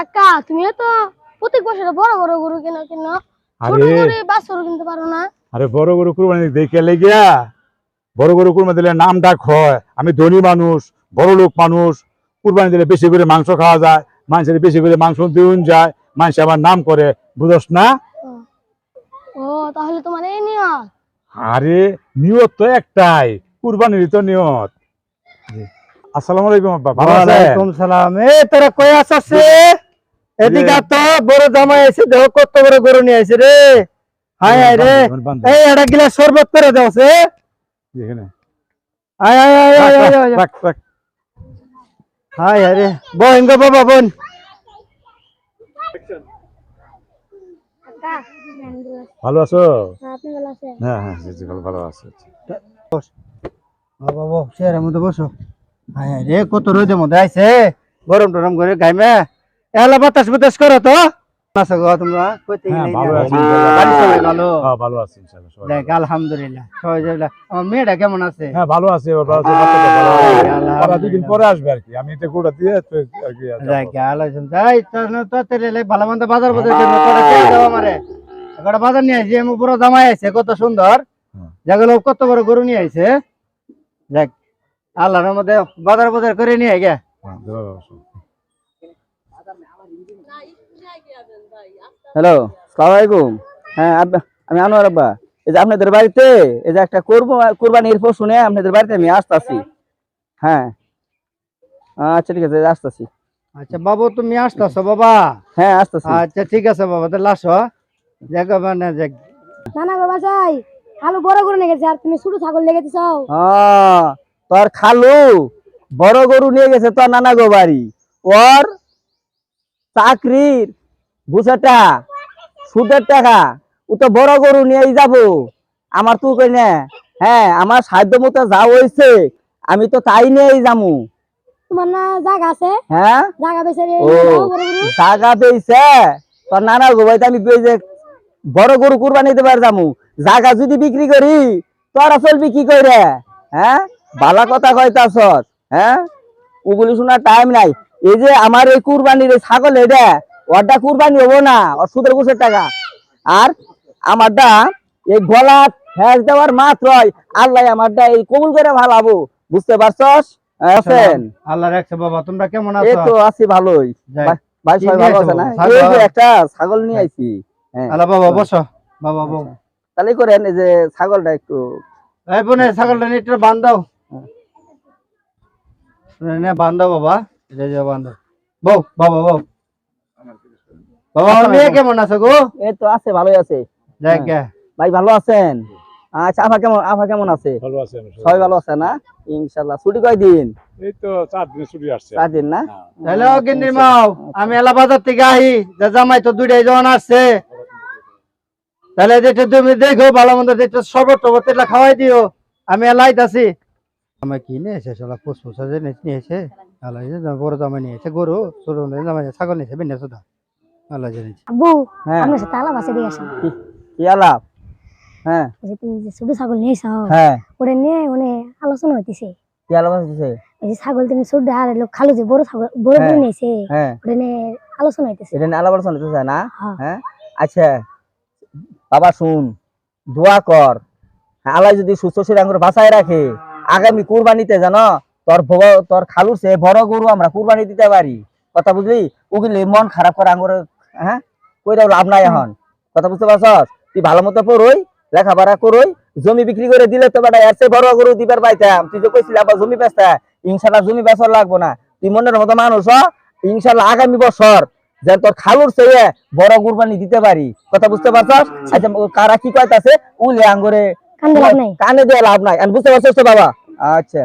কাকা তুমি তো প্রত্যেক বছর বড় বড় গরু কিনো কিনো? ছোট আরে। গরু কিনতে পারো না। আরে বড় গরু কুরবানি দেখে লেগিয়া বড় গরু কুরবানি দিলে নাম ডাক হয়। আমি ধনী মানুষ বড় লোক মানুষ কুরবানি দিলে বেশি করে মাংস খাওয়া যায় মানুষের বেশি করে মাংস দিন যায় মানুষ আবার নাম করে বুঝস না? ও তাহলে তোমার এই নিয়ত? আরে নিয়ত তো একটাই কুরবানির তো নিয়ত। আসসালামু আলাইকুম আব্বা ভালো আছেন? ওয়ালাইকুম সালাম। এ তোরা কই এদিকে তো বড় জামাই এসে দেখো কত বড় গরু নিয়ে আইছে রে। হায় হায় রে। এই একটা গিলাস শরবত করে দাও সে। এখানে। আয় আয় আয় আয় আয় আয় রাখ, রাখ। হায় হায় রে। বোন গো বাবা বোন। ভালো আছো? হ্যাঁ হ্যাঁ ভালো ভালো আছি বাবা বাবা চেয়ারের মধ্যে বসো। হায় হায় রে কত রোদের মধ্যে আইছে। গরম টরম করে গাইমে। এলা বাতাস বাতাস করো তো। আছো গো তোমরা কইতে হ্যাঁ, ভালো আছি, হ্যাঁ, ভালো আছি ইনশাআল্লাহ, সবাই দেখ আলহামদুলিল্লাহ সবাই আমার মেয়েটা কেমন আছে? হ্যাঁ ভালো আছে ভালো। ওরা দুদিন পরে আসবে আর কি আমি এটা গোটা দিয়ে আর কি যাই আলোচনা যাই তো তেলে ভালো মন্দ বাজার বাজার জন্য তোরা কে দাও আমারে। একটা বাজার নিয়ে আইছি পুরো জামাই আছে কত সুন্দর। যেগুলো কত বড় গরু নিয়ে আইছে। দেখ আল্লাহর মধ্যে বাজার বাজার করে নিয়ে গে। হ্যাঁ, দাও, দাও, দাও। হ্যালো সালাম আলাইকুম। হ্যাঁ আমি আনোয়ার আব্বা। এই যে আপনাদের বাড়িতে এই যে একটা করব কোরবানির পশু শুনে আপনাদের বাড়িতে আমি আসতেছি। হ্যাঁ। আচ্ছা ঠিক আছে আসতেছি। আচ্ছা বাবু তুমি আসতেছো বাবা? হ্যাঁ আসতেছি। আচ্ছা ঠিক আছে বাবা তাহলে আসো। যাক মানে না না বাবা যাই। আলু বড় গরু নিয়ে গেছে আর তুমি ছোট ছাগল লেগে দিছো আহ, তোর খালু বড় গরু নিয়ে গেছে তোর নানা গো বাড়ি। ওর চাকরির বুঝেটা সুদের টাকা। ও তো বড় গরু নিয়েই যাব। আমার তো কই না। হ্যাঁ আমার সাধ্য মতো যা হয়েছে আমি তো তাই নিয়েই যামু তোমার না জায়গা আছে? হ্যাঁ? জায়গা বেছে ও। বড় গরু জাগা পেয়েছে তোর নানা গো ভাই আমি কই যে বড় গরু কুরবানি দিবার যামু জাগা যদি বিক্রি করি তোরা চলবি কি করে হ্যাঁ? বালা কথা কইতাছ হ্যাঁ? ওগুলি শোনার টাইম নাই। এই যে আমার এই কুরবানির ছাগল এটা ওরটা কুরবানি হব না ওর সুদের ঘুষের টাকা। আর আমারটা এই গলা ফ্যাস দেওয়ার মাত্রই আল্লাহ আমারটা এই কবুল করে ভালাবো বুঝতে পারছস? আছেন আল্লাহ রাখছে বাবা তোমরা কেমন এই তো আছি ভালোই। ভাই সবাই ভালো আছে না? বাবা? এই যে একটা ছাগল নিয়ে আইছি। হ্যাঁ। আল্লাহ বাবা বসো। বাবা বাবু তাহলে করেন এই যে ছাগলটা একটু। এই বোনে ছাগলটা নিয়ে একটু বান্ধাও। বান্ধাও বাবা। যে যে বান্ধাও। বউ বাবা বউ। বাবা মেয়ে কেমন আছে গো? এই তো আছে ভালোই আছে। ভাই ভালো আছেন? আচ্ছা আফা কেমন আফা কেমন আছে? ভালো আছে আমি সবাই। সবাই ভালো আছে না? ইনশাল্লাহ। ছুটি কয়দিন? এই তো চার দিনে ছুটি আসছে। চার দিন না? হ্যাঁ। হ্যালো গিন্দির মাও আমি এলা বাজার থেকে আহি যে জামাই তো দুইটাই জন আসছে। তাহলে যেটা তুমি দেখো ভালো মন্দ যেটা তেলা খাওয়াই দিও। আমি এলাইত আছি আমি কি নিয়ে এসে সোলা ফুসফুসা যে নিয়ে এসে বড় জামাই নিয়েছে গরু ছোট জামাই ছাগল নিয়েছে বেনে সুদা আল্লাহ জানিছে। আব্বু হ্যাঁ। আপনার সাথে আলাপ আছে দিয়ে আসেন কি আলাপ? হ্যাঁ। যে তুমি যে ছোট ছাগল হ্যাঁ। ওটা নিয়ে মানে আলোচনা হইতেছে। কি এই যে ছাগল তুমি ছোট আর লোক খালু যে বড় ছাগল বড় হ্যাঁ। নিয়েছে হ্যাঁ। ওটা নিয়ে আলোচনা হইতেছে। এটা নিয়ে আলোচনা হতেছে না? হ্যাঁ। আচ্ছা বাবা শুন দোয়া কর। আল্লাহ যদি সুস্থ শরীর আঙ্গুর বাঁচায় রাখে আগামী কুরবানিতে জানো তোর তোর খালুর সে বড় গরু আমরা কুরবানি দিতে পারি। কথা বুঝলি? ওগুলি মন খারাপ করে আঙ্গুর হ্যাঁ? কইরাও লাভ নাই এখন। কথা বুঝতে পারছস? তুই ভালো মতো পড়ই লেখাপড়া করই জমি বিক্রি করে দিলে তো বেটা এর চেয়ে বড় গরু দিবার পাইতাম। তুই যে কইছিলি আবার জমি বেচতে ইনশাল্লাহ জমি বেচর লাগবো না। তুই মনের মতো মানুষ হ? ইনশাল্লাহ আগামী বছর যে তোর খালুর চেয়ে বড় কুরবানি দিতে পারি। কথা বুঝতে পারছস? আচ্ছা কারা কি কইতাছে? উলে আঙ্গুরে। কানে দিয়ে লাভ নাই। আমি বুঝতে পারছিস তো বাবা? আচ্ছা।